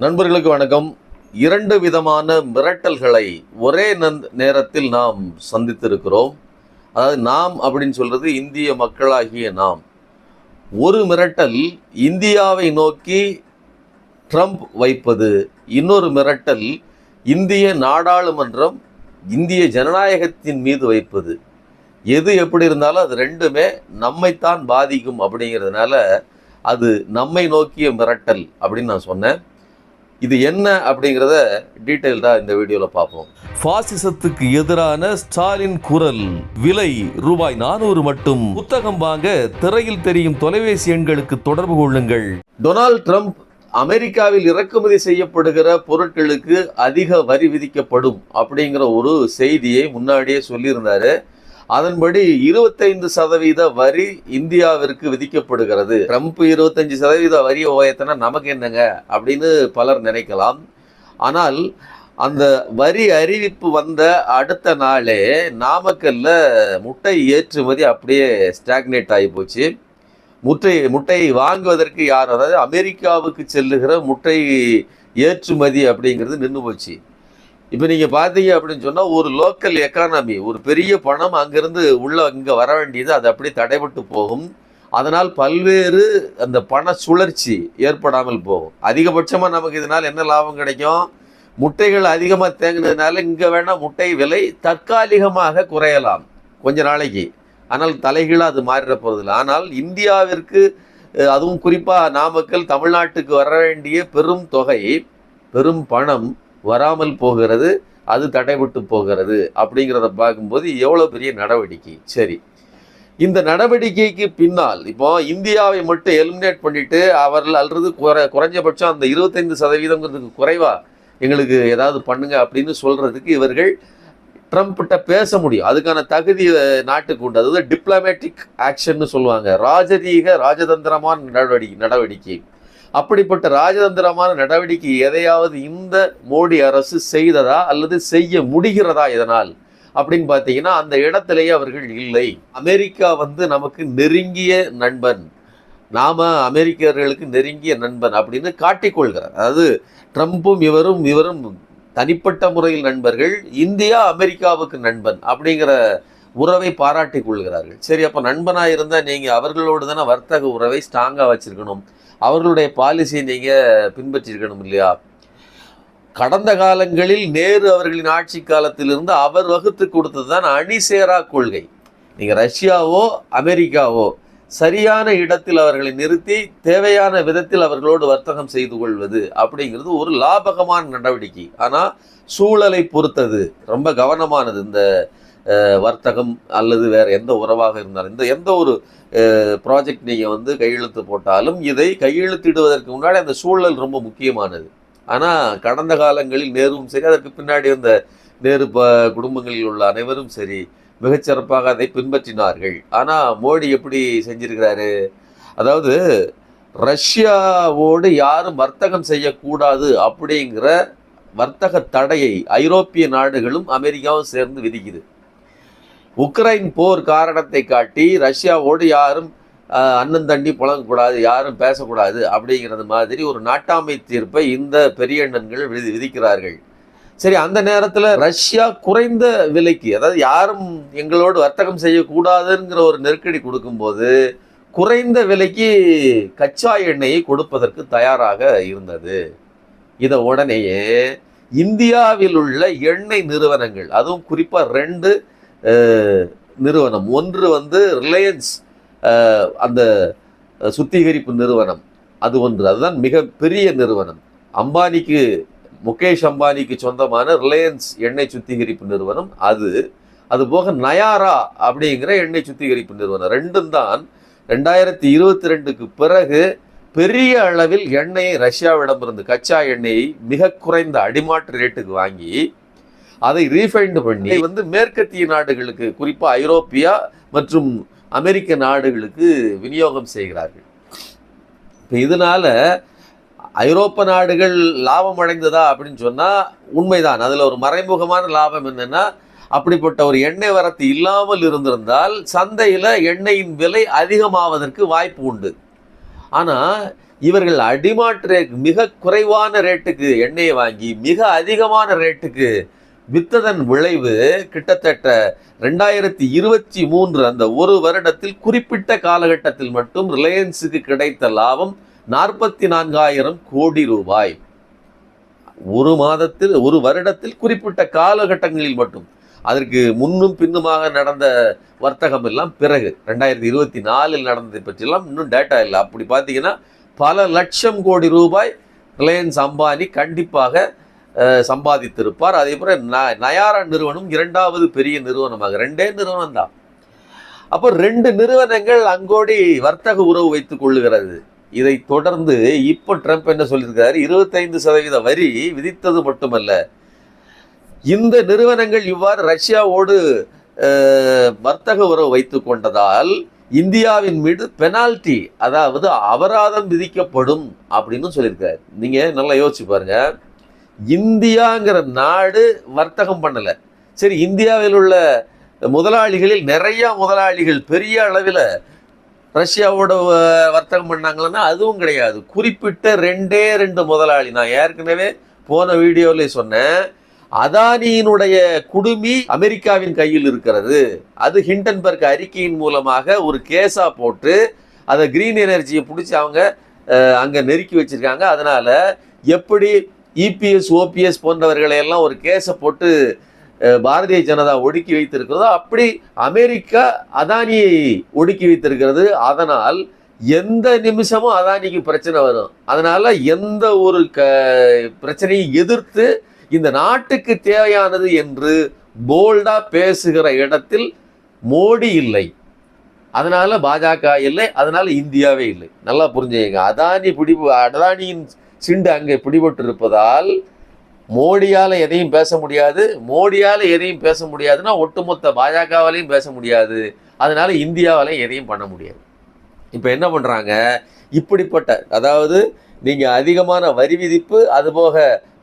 நண்பர்களுக்கு வணக்கம். இரண்டு விதமான மிரட்டல்களை ஒரே நன்- நேரத்தில் நாம் சந்தித்திருக்கிறோம். அதாவது நாம் அப்படின்னு சொல்கிறது இந்திய மக்களாகிய நாம். ஒரு மிரட்டல் இந்தியாவை நோக்கி ட்ரம்ப் வைப்பது. இன்னொரு மிரட்டல் இந்திய நாடாளுமன்றம் இந்திய ஜனநாயகத்தின் மீது வைப்பது. எது எப்படி இருந்தாலும் அது ரெண்டுமே நம்மைத்தான் பாதிக்கும் அப்படிங்கிறதுனால அது நம்மை நோக்கிய மிரட்டல் அப்படின்னு நான் சொன்னேன். இது என்ன அப்படிங்கிறத டீட்டெயில்டாக இந்த வீடியோவில் பார்ப்போம். பாசிசத்துக்கு எதிரான ஸ்டாலின் குரல். விலை ரூபாய் நானூறு மட்டும். புத்தகம் வாங்க திரையில் தெரியும் தொலைபேசி எண்களுக்கு தொடர்பு கொள்ளுங்கள். டொனால்ட் ட்ரம்ப் அமெரிக்காவில் இறக்குமதி செய்யப்படுகிற பொருட்களுக்கு அதிக வரி விதிக்கப்படும் அப்படிங்கிற ஒரு செய்தியை முன்னாடியே சொல்லியிருந்தாரு. அதன்படி இருபத்தைந்து சதவீத வரி இந்தியாவிற்கு விதிக்கப்படுகிறது. ட்ரம்ப் இருபத்தஞ்சு சதவீத வரி உயர்த்தினா நமக்கு என்னங்க? அப்படின்னு பலர் நினைக்கலாம். ஆனால் அந்த வரி அறிவிப்பு வந்த அடுத்த நாளே நாமக்கல்ல முட்டை ஏற்றுமதி அப்படியே ஸ்டாக்னேட் ஆகி போச்சு. முட்டை முட்டையை வாங்குவதற்கு யார்? அதாவது அமெரிக்காவுக்கு செல்லுகிற முட்டை ஏற்றுமதி அப்படிங்கிறது நின்று போச்சு. இப்போ நீங்கள் பார்த்தீங்க அப்படின்னு சொன்னால் ஒரு லோக்கல் எக்கானமி ஒரு பெரிய பணம் அங்கேருந்து உள்ளே இங்கே வர வேண்டியது அது அப்படியே தடைபட்டு போகும். அதனால் பல்வேறு அந்த பண சுழற்சி ஏற்படாமல் போகும். அதிகபட்சமாக நமக்கு இதனால் என்ன லாபம் கிடைக்கும்? முட்டைகள் அதிகமாக தேங்கினதுனால இங்கே வேணால் முட்டை விலை தற்காலிகமாக குறையலாம் கொஞ்ச நாளைக்கு. ஆனால் தலைகீழாக அது மாறிட போகிறதில்ல ஆனால் இந்தியாவிற்கு அதுவும் குறிப்பாக நாமக்கல் தமிழ்நாட்டுக்கு வர வேண்டிய பெரும் தொகை பெரும் பணம் வராமல் போகிறது அது தடைபட்டு போகிறது அப்படிங்கிறத பார்க்கும்போது எவ்வளோ பெரிய நடவடிக்கை. சரி. இந்த நடவடிக்கைக்கு பின்னால் இப்போ இந்தியாவை மட்டும் எலிமினேட் பண்ணிட்டு அவர்கள் அல்லது குறை குறைஞ்சபட்சம் அந்த இருபத்தைந்து சதவீதங்கிறதுக்கு குறைவா எங்களுக்கு ஏதாவது பண்ணுங்க அப்படின்னு சொல்கிறதுக்கு இவர்கள் ட்ரம்ப்கிட்ட பேச முடியும். அதுக்கான தகுதி நாட்டுக்கு உண்டு. அதாவது டிப்ளமேட்டிக் ஆக்ஷன்னு சொல்லுவாங்க. ராஜரீக ராஜதந்திரமான நடவடிக்கை நடவடிக்கை. அப்படிப்பட்ட ராஜதந்திரமான நடவடிக்கை எதையாவது இந்த மோடி அரசு செய்ததா அல்லது செய்ய முடிகிறதா இதனால்? அப்படின்னு பார்த்தீங்கன்னா அந்த இடத்திலேயே அவர்கள் இல்லை. அமெரிக்கா வந்து நமக்கு நெருங்கிய நண்பன். நாம் அமெரிக்கர்களுக்கு நெருங்கிய நண்பன் அப்படின்னு காட்டிக்கொள்கிறார் அதாவது ட்ரம்ப்பும் இவரும் இவரும் தனிப்பட்ட முறையில் நண்பர்கள். இந்தியா அமெரிக்காவுக்கு நண்பன் அப்படிங்கிற உறவை பாராட்டி கொள்கிறார்கள். சரி அப்போ நண்பனாக இருந்தால் நீங்கள் அவர்களோடு தானே வர்த்தக உறவை ஸ்ட்ராங்காக வச்சுருக்கணும். அவர்களுடைய பாலிசியை நீங்கள் பின்பற்றிருக்கணும் இல்லையா? கடந்த காலங்களில் நேரு அவர்களின் ஆட்சி காலத்திலிருந்து அவர் வகுத்து கொடுத்தது தான் அணிசேரா கொள்கை. நீங்கள் ரஷ்யாவோ அமெரிக்காவோ சரியான இடத்தில் அவர்களை நிறுத்தி தேவையான விதத்தில் அவர்களோடு வர்த்தகம் செய்து கொள்வது அப்படிங்கிறது ஒரு லாபகமான நடவடிக்கை. ஆனால் சூழலை பொறுத்தது. ரொம்ப கவனமானது. இந்த வர்த்தகம் அல்லது வேறு எந்த உறவாக இருந்தாலும் இந்த எந்த ஒரு ப்ராஜெக்ட் நீங்கள் வந்து கையெழுத்து போட்டாலும் இதை கையெழுத்திடுவதற்கு முன்னாடி அந்த சூழல் ரொம்ப முக்கியமானது. ஆனால் கடந்த காலங்களில் நேருவும் சரி அதற்கு பின்னாடி வந்த நேரு ப குடும்பங்களில் உள்ள அனைவரும் சரி மிகச்சிறப்பாக அதை பின்பற்றினார்கள். ஆனால் மோடி எப்படி செஞ்சிருக்கிறாரு? அதாவது ரஷ்யாவோடு யாரும் வர்த்தகம் செய்யக்கூடாது அப்படிங்கிற வர்த்தக தடையை ஐரோப்பிய நாடுகளும் அமெரிக்காவும் சேர்ந்து விதிக்குது. உக்ரைன் போர் காரணத்தை காட்டி ரஷ்யாவோடு யாரும் அண்ணன் தண்ணி புழங்கக்கூடாது யாரும் பேசக்கூடாது அப்படிங்கிறது மாதிரி ஒரு நாட்டாமை தீர்ப்பை இந்த பெரிய அண்ணன்கள் விதி விதிக்கிறார்கள். சரி அந்த நேரத்தில் ரஷ்யா குறைந்த விலைக்கு அதாவது யாரும் எங்களோடு வர்த்தகம் செய்யக்கூடாதுங்கிற ஒரு நெருக்கடி கொடுக்கும்போது குறைந்த விலைக்கு கச்சா எண்ணெயை கொடுப்பதற்கு தயாராக இருந்தது. இதை உடனேயே இந்தியாவில் உள்ள எண்ணெய் நிறுவனங்கள் அதுவும் குறிப்பாக ரெண்டு நிறுவனம். ஒன்று வந்து ரிலையன்ஸ் அந்த சுத்திகரிப்பு நிறுவனம். அது ஒன்று. அதுதான் மிக பெரிய நிறுவனம். அம்பானிக்கு முகேஷ் அம்பானிக்கு சொந்தமான ரிலையன்ஸ் எண்ணெய் சுத்திகரிப்பு நிறுவனம் அது. அதுபோக நயாரா அப்படிங்கிற எண்ணெய் சுத்திகரிப்பு நிறுவனம். ரெண்டும் தான் ரெண்டாயிரத்தி இருபத்தி ரெண்டுக்கு பிறகு பெரிய அளவில் எண்ணெயை ரஷ்யாவிடமிருந்து கச்சா எண்ணெயை மிக குறைந்த அடிமாட்டு ரேட்டுக்கு வாங்கி அதை ரீஃபைண்ட் பண்ணி வந்து மேற்கத்திய நாடுகளுக்கு குறிப்பாக ஐரோப்பியா மற்றும் அமெரிக்க நாடுகளுக்கு விநியோகம் செய்கிறார்கள். இப்போ இதனால ஐரோப்ப நாடுகள் லாபம் அடைந்ததா அப்படின்னு சொன்னால் உண்மைதான். அதில் ஒரு மறைமுகமான லாபம் என்னென்னா அப்படிப்பட்ட ஒரு எண்ணெய் வரத்து இல்லாமல் இருந்திருந்தால் சந்தையில் எண்ணெயின் விலை அதிகமாவதற்கு வாய்ப்பு உண்டு. ஆனால் இவர்கள் அடிமாட்டு மிக குறைவான ரேட்டுக்கு எண்ணெயை வாங்கி மிக அதிகமான ரேட்டுக்கு வித்ததன் விளைவு கிட்டத்தட்ட ரெண்டாயிரத்தி இருபத்தி மூன்று அந்த ஒரு வருடத்தில் குறிப்பிட்ட காலகட்டத்தில் மட்டும் ரிலையன்ஸுக்கு கிடைத்த லாபம் நாற்பத்தி நான்காயிரம் கோடி ரூபாய். ஒரு மாதத்தில் ஒரு வருடத்தில் குறிப்பிட்ட காலகட்டங்களில் மட்டும். அதற்கு முன்னும் பின்னுமாக நடந்த வர்த்தகம் எல்லாம் பிறகு ரெண்டாயிரத்தி இருபத்தி நாலில் நடந்ததை பற்றியெல்லாம் இன்னும் டேட்டா இல்லை. அப்படி பார்த்தீங்கன்னா பல லட்சம் கோடி ரூபாய் ரிலையன்ஸ் அம்பானி கண்டிப்பாக சம்பாதித்திருப்பார். அதே போல் ந- நயாரா நிறுவனம் இரண்டாவது பெரிய நிறுவனமாக. ரெண்டே நிறுவனம் தான். அப்போ ரெண்டு நிறுவனங்கள் அங்கோடி வர்த்தக உறவு வைத்துக் கொள்ளுகிறது. இதை தொடர்ந்து இப்போ ட்ரம்ப் என்ன சொல்லியிருக்காரு இருபத்தைந்து சதவீத வரி விதித்தது மட்டுமல்ல. இந்த நிறுவனங்கள் இவ்வாறு ரஷ்யாவோடு வர்த்தக உறவு வைத்து கொண்டதால் இந்தியாவின் மீது பெனால்டி அதாவது அபராதம் விதிக்கப்படும் அப்படின்னு சொல்லியிருக்காரு. நீங்கள் நல்லா யோசிச்சு பாருங்க. இந்தியாங்கிற நாடு வர்த்தகம் பண்ணலை. சரி இந்தியாவில் உள்ள முதலாளிகளில் நிறையா முதலாளிகள் பெரிய அளவில் ரஷ்யாவோட வர்த்தகம் பண்ணாங்கன்னா அதுவும் கிடையாது. குறிப்பிட்ட ரெண்டே ரெண்டு முதலாளி. நான் ஏற்கனவே போன வீடியோவில் சொன்னேன். அதானியினுடைய குடுமி அமெரிக்காவின் கையில் இருக்கிறது. அது ஹிண்டன்பர்க் அறிக்கையின் மூலமாக ஒரு கேஸாக போட்டு அதை க்ரீன் எனர்ஜியை பிடிச்சி அவங்க அங்கே நெருக்கி வச்சிருக்காங்க. அதனால் எப்படி இபிஎஸ் ஓபிஎஸ் போன்றவர்களை எல்லாம் ஒரு கேஸை போட்டு பாரதிய ஜனதா ஒடுக்கி வைத்திருக்கிறதோ அப்படி அமெரிக்கா அதானியை ஒடுக்கி வைத்திருக்கிறது. அதனால் எந்த நிமிஷமும் அதானிக்கு பிரச்சனை வரும். அதனால் எந்த ஒரு க பிரச்சனையை எதிர்த்து இந்த நாட்டுக்கு தேவையானது என்று போல்டாக பேசுகிற இடத்தில் மோடி இல்லை. அதனால் பாஜக இல்லை. அதனால் இந்தியாவே இல்லை. நல்லா புரிஞ்சுங்க அதானி பிடி அதானியின் சிண்டு அங்கே பிடிபட்டு இருப்பதால் மோடியால் எதையும் பேச முடியாது. மோடியால் எதையும் பேச முடியாதுன்னா ஒட்டுமொத்த பாஜகவாலையும் பேச முடியாது. அதனால இந்தியாவாலையும் எதையும் பண்ண முடியாது. இப்போ என்ன பண்ணுறாங்க இப்படிப்பட்ட அதாவது நீங்கள் அதிகமான வரி விதிப்பு அதுபோக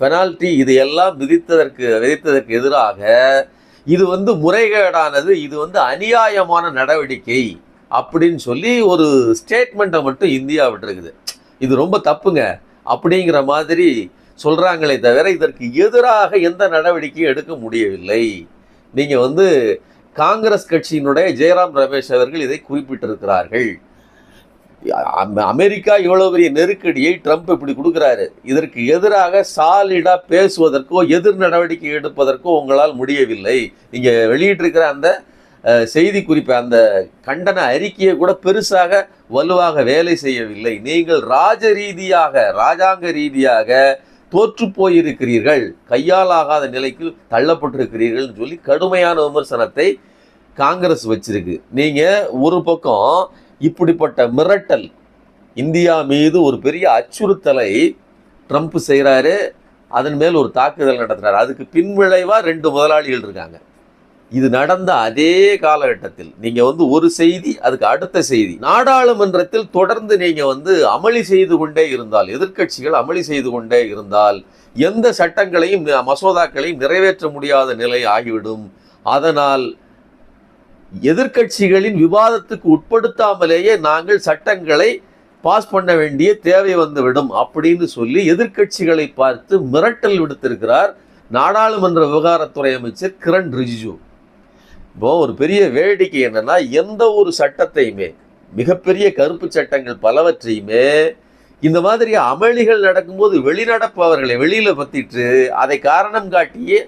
பெனால்ட்டி இது எல்லாம் விதித்ததற்கு விதித்ததற்கு எதிராக இது வந்து முறைகேடானது இது வந்து அநியாயமான நடவடிக்கை அப்படின்னு சொல்லி ஒரு ஸ்டேட்மெண்ட்டை மட்டும் இந்தியா விட்டுருக்குது. இது ரொம்ப தப்புங்க. அப்படிங்கிற மாதிரி சொல்கிறாங்களே தவிர இதற்கு எதிராக எந்த நடவடிக்கையும் எடுக்க முடியவில்லை. நீங்கள் வந்து காங்கிரஸ் கட்சியினுடைய ஜெயராம் ரமேஷ் அவர்கள் இதை குறிப்பிட்டிருக்கிறார்கள். அமெரிக்கா இவ்வளோ பெரிய நெருக்கடியை ட்ரம்ப் இப்படி கொடுக்குறாரு. இதற்கு எதிராக சாலிடாக பேசுவதற்கோ எதிர் நடவடிக்கை எடுப்பதற்கோ உங்களால் முடியவில்லை. நீங்கள் வெளியிட்டிருக்கிற அந்த செய்தி குறிப்பை அந்த கண்டன அறிக்கையை கூட பெருசாக வலுவாக வேலை செய்யவில்லை. நீங்கள் ராஜ ரீதியாக ராஜாங்க ரீதியாக தோற்று போயிருக்கிறீர்கள். கையாலாகாத நிலைக்கு தள்ளப்பட்டிருக்கிறீர்கள்னு சொல்லி கடுமையான விமர்சனத்தை காங்கிரஸ் வச்சிருக்கு. நீங்கள் ஒரு பக்கம் இப்படிப்பட்ட மிரட்டல் இந்தியா மீது ஒரு பெரிய அச்சுறுத்தலை ட்ரம்ப் செய்கிறாரு அதன் மேல் ஒரு தாக்குதல் நடத்துகிறார் அதுக்கு பின்விளைவாக ரெண்டு முதலாளிகள் இருக்காங்க. இது நடந்த அதே காலகட்டத்தில். நீங்க வந்து ஒரு செய்தி அதுக்கு அடுத்த செய்தி. நாடாளுமன்றத்தில் தொடர்ந்து நீங்க வந்து அமளி செய்து கொண்டே இருந்தால் எதிர்க்கட்சிகள் அமளி செய்து கொண்டே இருந்தால் எந்த சட்டங்களையும் மசோதாக்களையும் நிறைவேற்ற முடியாத நிலை ஆகிவிடும். அதனால் எதிர்க்கட்சிகளின் விவாதத்துக்கு உட்படுத்தாமலேயே நாங்கள் சட்டங்களை பாஸ் பண்ண வேண்டிய தேவை வந்துவிடும் அப்படின்னு சொல்லி எதிர்க்கட்சிகளை பார்த்து மிரட்டல் விடுத்திருக்கிறார் நாடாளுமன்ற விவகாரத்துறை அமைச்சர் கிரண் ரிஜிஜு. இப்போ ஒரு பெரிய வேடிக்கை என்னன்னா எந்த ஒரு சட்டத்தையுமே மிகப்பெரிய கருப்பு சட்டங்கள் பலவற்றையுமே இந்த மாதிரி அமளிகள் நடக்கும்போது வெளிநடப்பவர்களை வெளியில் பற்றிட்டு அதை காரணம் காட்டியே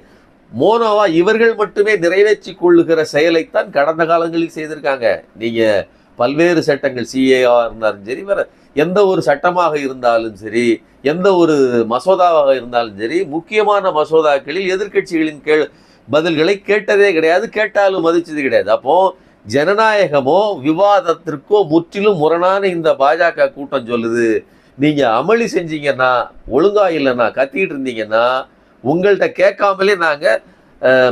மோனோவா இவர்கள் மட்டுமே நிறைவேற்றி கொள்ளுகிற செயலைத்தான் கடந்த காலங்களில் செய்திருக்காங்க. நீங்கள் பல்வேறு சட்டங்கள் சிஏஆ இருந்தாலும் சரி வேறு எந்த ஒரு சட்டமாக இருந்தாலும் சரி எந்த ஒரு மசோதாவாக இருந்தாலும் சரி முக்கியமான மசோதாக்களில் எதிர்க்கட்சிகளின் கீழ் பதில்களை கேட்டதே கிடையாது கேட்டாலும் மதிச்சது கிடையாது. அப்போ ஜனநாயகமோ விவாதத்திற்கோ முற்றிலும் முரணான இந்த பாஜக கூட்டம் சொல்லுது. நீங்கள் அமளி செஞ்சீங்கன்னா ஒழுங்கா இல்லைன்னா கத்திக்கிட்டு இருந்தீங்கன்னா உங்கள்கிட்ட கேட்காமலே நாங்கள்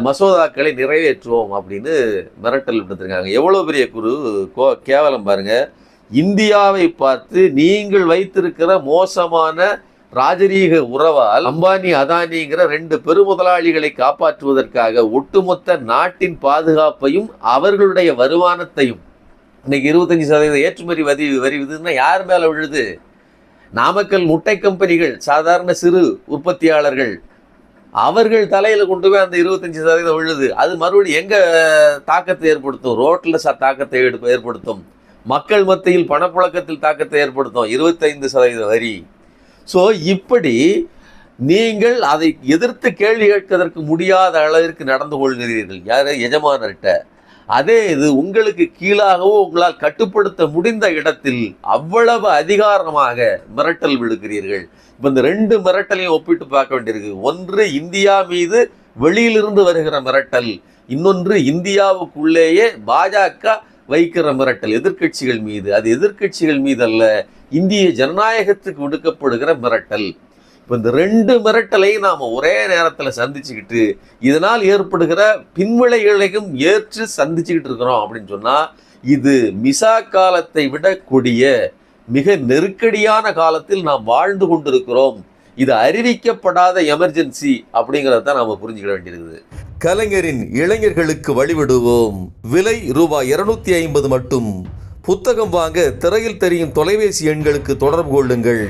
மசோதாக்களை நிறைவேற்றுவோம் அப்படின்னு மிரட்டல் விட்டுருக்காங்க எவ்வளோ பெரிய குரு? கோ- கேவலம் பாருங்கள் இந்தியாவை பார்த்து நீங்கள் வைத்திருக்கிற மோசமான ராஜரீக உறவால் அம்பானி அதானிங்கிற ரெண்டு பெருமுதலாளிகளை காப்பாற்றுவதற்காக ஒட்டுமொத்த நாட்டின் பாதுகாப்பையும் அவர்களுடைய வருமானத்தையும் இன்னைக்கு இருபத்தஞ்சு சதவீத ஏற்றுமதி வரி வரி விதின்னா யார் மேலே விழுது? நாமக்கல் முட்டை கம்பெனிகள் சாதாரண சிறு உற்பத்தியாளர்கள். அவர்கள் தலையில் கொண்டு போய் அந்த இருபத்தஞ்சி சதவீதம் விழுது. அது மறுபடியும் எங்கே தாக்கத்தை ஏற்படுத்தும்? ரோட்டில் ச தாக்கத்தை எடுப்பு ஏற்படுத்தும். மக்கள் மத்தியில் பணப்புழக்கத்தில் தாக்கத்தை ஏற்படுத்தும். இருபத்தைந்து சதவீத வரி. ஸோ இப்படி நீங்கள் அதை எதிர்த்து கேள்வி கேட்பதற்கு முடியாத அளவிற்கு நடந்து கொள்கிறீர்கள். யார்? எஜமானர்கிட்ட. அதே இது உங்களுக்கு கீழாகவோ உங்களால் கட்டுப்படுத்த முடிந்த இடத்தில் அவ்வளவு அதிகாரமாக மிரட்டல் விடுக்கிறீர்கள். இப்போ இந்த ரெண்டு மிரட்டலையும் ஒப்பிட்டு பார்க்க வேண்டியிருக்கு. ஒன்று இந்தியா மீது வெளியிலிருந்து வருகிற மிரட்டல். இன்னொன்று இந்தியாவுக்குள்ளேயே பாஜக வைக்கிற மிரட்டல். எதிர்க்கட்சிகள் மீது. அது எதிர்க்கட்சிகள் மீது அல்ல இந்திய ஜனநாயகத்துக்கு விடுக்கப்படுகிற மிரட்டல். இப்போ இந்த ரெண்டு மிரட்டலையும் நாம் ஒரே நேரத்தில் சந்திச்சுக்கிட்டு இதனால் ஏற்படுகிற பின்விளைகளையும் ஏற்று சந்திச்சுக்கிட்டு இருக்கிறோம் அப்படின்னு சொன்னால் இது மிசா காலத்தை விட கொடிய மிக நெருக்கடியான காலத்தில் நாம் வாழ்ந்து கொண்டிருக்கிறோம். இது அறிவிக்கப்படாத எமர்ஜென்சி அப்படிங்கிறத தான் நாம் புரிஞ்சுக்கிட வேண்டியிருக்குது. கலைஞரின் இளைஞர்களுக்கு வழிவிடுவோம். விலை ரூபாய் இருநூத்தி ஐம்பது மட்டும். புத்தகம் வாங்க திரையில் தெரியும் தொலைபேசி எண்களுக்கு தொடர்பு கொள்ளுங்கள்.